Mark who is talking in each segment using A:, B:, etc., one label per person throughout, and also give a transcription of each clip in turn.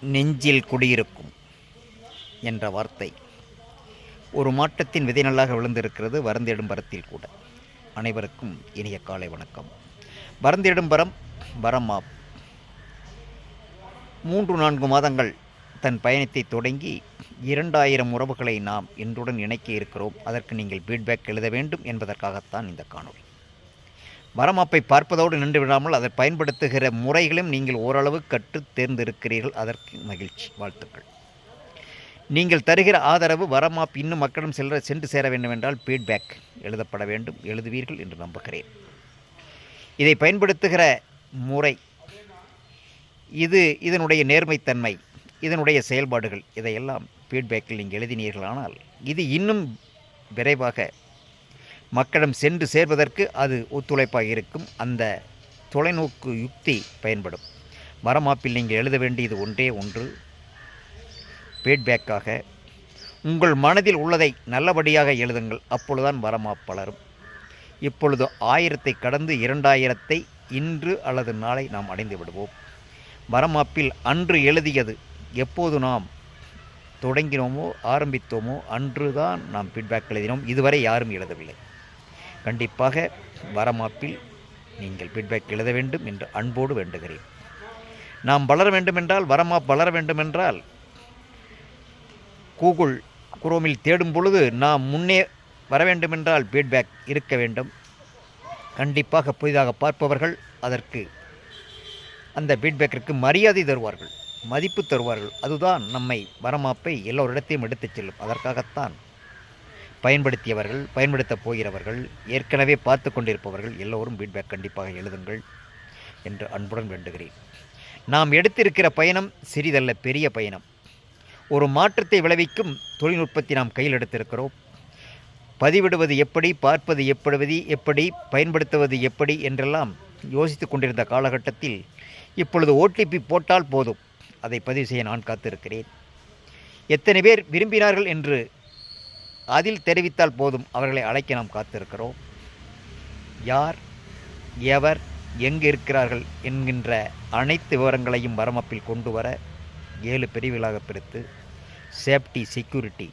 A: நெஞ்சில் குடியிருக்கும் என்ற வார்த்தை. ஒரு மாற்றத்தின் விதை நல்லாக விழுந்திருக்கிறது வரந்திடும் பரத்தில் கூட. அனைவருக்கும் இனிய காலை வணக்கம். வரந்திடும் பரம் வரமா மூன்று நான்கு மாதங்கள் தன் பயணத்தை தொடங்கி இரண்டாயிரம் உறவுகளை நாம் என்றுடன் இணைக்க இருக்கிறோம். அதற்கு நீங்கள் ஃபீட்பேக் எழுத வேண்டும் என்பதற்காகத்தான் இந்த காணொளி. வரமாப்பை பார்ப்பதோடு நின்று விடாமல் அதை பயன்படுத்துகிற முறைகளையும் நீங்கள் ஓரளவு கற்று தேர்ந்திருக்கிறீர்கள் அதற்கு மகிழ்ச்சி. வாழ்த்துக்கள். நீங்கள் தருகிற ஆதரவு வரமாப் இன்னும் மக்களும் செல்ல சென்று சேர வேண்டும் என்றால் ஃபீட்பேக் எழுதப்பட வேண்டும். எழுதுவீர்கள் என்று நம்புகிறேன். இதை பயன்படுத்துகிற முறை இது இதனுடைய நேர்மைத்தன்மை இதனுடைய செயல்பாடுகள் இதையெல்லாம் ஃபீட்பேக்கில் நீங்கள் எழுதினீர்களானால் இது இன்னும் விரைவாக மக்களிடம் சென்று சேர்வதற்கு அது ஒத்துழைப்பாக இருக்கும். அந்த தொலைநோக்கு யுக்தி பயன்படும். வரமாப்பில் நீங்கள் எழுத வேண்டியது ஒன்றே ஒன்று. ஃபீட்பேக்காக உங்கள் மனதில் உள்ளதை நல்லபடியாக எழுதுங்கள். அப்பொழுதுதான் வரமாப் பலரும். இப்பொழுது ஆயிரத்தை கடந்து இரண்டாயிரத்தை இன்று அல்லது நாளை நாம் அடைந்து விடுவோம். வரமாப்பில் அன்று எழுதியது எப்போது நாம் தொடங்கினோமோ ஆரம்பித்தோமோ அன்று தான் நாம் ஃபீட்பேக் எழுதினோம். இதுவரை யாரும் எழுதவில்லை. கண்டிப்பாக வரமாப்பில் நீங்கள் ஃபீட்பேக் எழுத வேண்டும் என்று அன்போடு வேண்டுகிறேன். நாம் வளர வேண்டுமென்றால் வரமாப் வளர வேண்டுமென்றால் கூகுள் குரோமில் தேடும் பொழுது நாம் முன்னே வர வேண்டுமென்றால் ஃபீட்பேக் இருக்க வேண்டும். கண்டிப்பாக புதிதாக பார்ப்பவர்கள் அதற்கு அந்த ஃபீட்பேக்கிற்கு மரியாதை தருவார்கள் மதிப்பு தருவார்கள். அதுதான் நம்மை வரமாப்பை எல்லோரிடத்தையும் எடுத்துச் செல்லும். அதற்காகத்தான் பயன்படுத்தியவர்கள் பயன்படுத்தப் போகிறவர்கள் ஏற்கனவே பார்த்து கொண்டிருப்பவர்கள் எல்லோரும் ஃபீட்பேக் கண்டிப்பாக எழுதுங்கள் என்று அன்புடன் வேண்டுகிறேன். நாம் எடுத்திருக்கிற பயணம் சிறிதல்ல பெரிய பயணம். ஒரு மாற்றத்தை விளைவிக்கும் தொழில்நுட்பத்தை நாம் கையில் எடுத்திருக்கிறோம். பதிவிடுவது எப்படி பார்ப்பது எப்படி எப்படி பயன்படுத்துவது எப்படி என்றெல்லாம் யோசித்து கொண்டிருந்த காலகட்டத்தில் இப்பொழுது ஓடிபி போட்டால் போதும். அதை பதிவு செய்ய நான் காத்திருக்கிறேன். எத்தனை பேர் விரும்பினார்கள் என்று அதில் தெரிவித்தால் போதும் அவர்களை அழைக்க நாம் காத்திருக்கிறோம். யார் எவர் எங்கு இருக்கிறார்கள் என்கின்ற அனைத்து விவரங்களையும் வரமப்பில் கொண்டு வர ஏழு பிரிவுகளாக பிரித்து சேஃப்டி செக்யூரிட்டி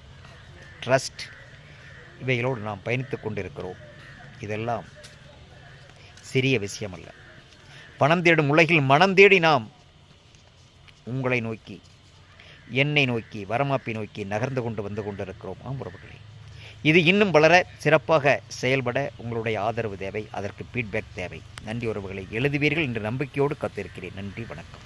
A: ட்ரஸ்ட் இவைகளோடு நாம் பயணித்து கொண்டிருக்கிறோம். இதெல்லாம் சிறிய விஷயம் அல்ல பணம் தேடும் உலகில் மனம் தேடி நாம் உங்களை நோக்கி என்னை நோக்கி வரமாப்பை நோக்கி நகர்ந்து கொண்டு வந்து கொண்டிருக்கிறோம். ஆம்புறவர்களே இது இன்னும் வளர சிறப்பாக செயல்பட உங்களுடைய ஆதரவு தேவை அதற்கு ஃபீட்பேக் தேவை. நன்றி உறவுகளை எழுதுவீர்கள் என்று நம்பிக்கையோடு காத்திருக்கிறேன். நன்றி வணக்கம்.